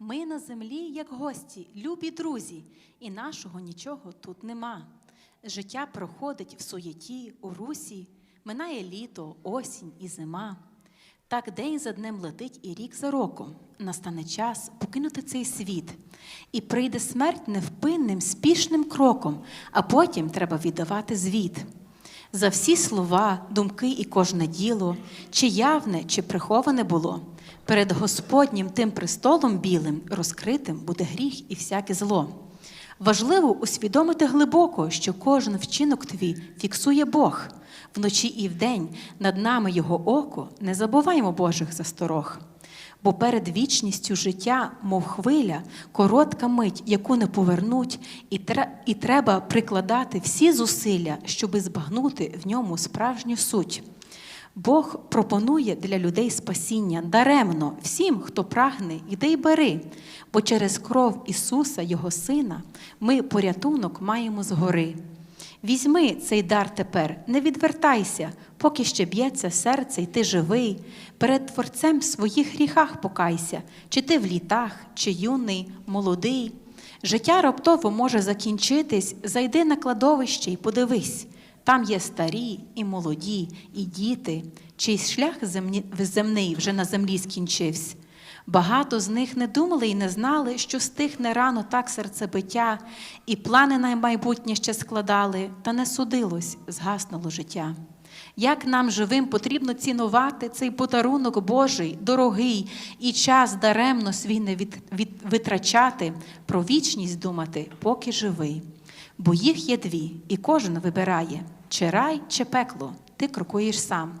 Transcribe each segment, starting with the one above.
Ми на землі, як гості, любі друзі, і нашого нічого тут нема. Життя проходить в суєті, у русі, минає літо, осінь і зима. Так день за днем летить і рік за роком. Настане час покинути цей світ, і прийде смерть невпинним, спішним кроком, а потім треба віддавати звіт. За всі слова, думки і кожне діло, чи явне, чи приховане було, перед Господнім тим престолом білим розкритим буде гріх і всяке зло. Важливо усвідомити глибоко, що кожен вчинок твій фіксує Бог. Вночі і вдень над нами Його око, не забуваємо Божих засторог. Бо перед вічністю життя, мов хвиля, коротка мить, яку не повернуть, і, тре- і треба прикладати всі зусилля, щоби збагнути в ньому справжню суть. Бог пропонує для людей спасіння даремно всім, хто прагне, йди й бери, бо через кров Ісуса, Його Сина, ми порятунок маємо згори. Візьми цей дар тепер, не відвертайся, поки ще б'ється серце, і ти живий. Перед Творцем в своїх гріхах покайся, чи ти в літах, чи юний, молодий. Життя раптово може закінчитись, зайди на кладовище і подивись. Там є старі і молоді, і діти, чий шлях земний вже на землі скінчився. Багато з них не думали і не знали, що стихне рано так серцебиття, і плани на майбутнє ще складали, та не судилось, згаснуло життя. Як нам живим потрібно цінувати цей подарунок Божий, дорогий, і час даремно свій не від, від, витрачати, про вічність думати, поки живий. Бо їх є дві, і кожен вибирає, чи рай, чи пекло, ти крокуєш сам.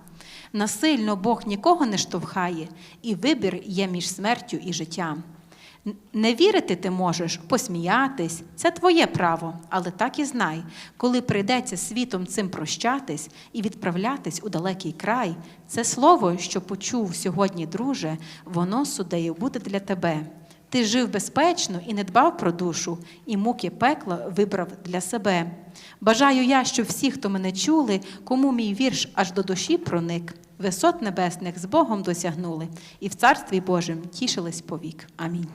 Насильно Бог нікого не штовхає, і вибір є між смертю і життям. Не вірити ти можеш, посміятись, це твоє право, але так і знай, коли прийдеться світом цим прощатись і відправлятись у далекий край, це слово, що почув сьогодні, друже, воно судею буде для тебе. Ти жив безпечно і не дбав про душу, і муки пекла вибрав для себе. Бажаю я, щоб всі, хто мене чули, кому мій вірш аж до душі проник, висот небесних з Богом досягнули, і в Царстві Божим тішились повік. Амінь.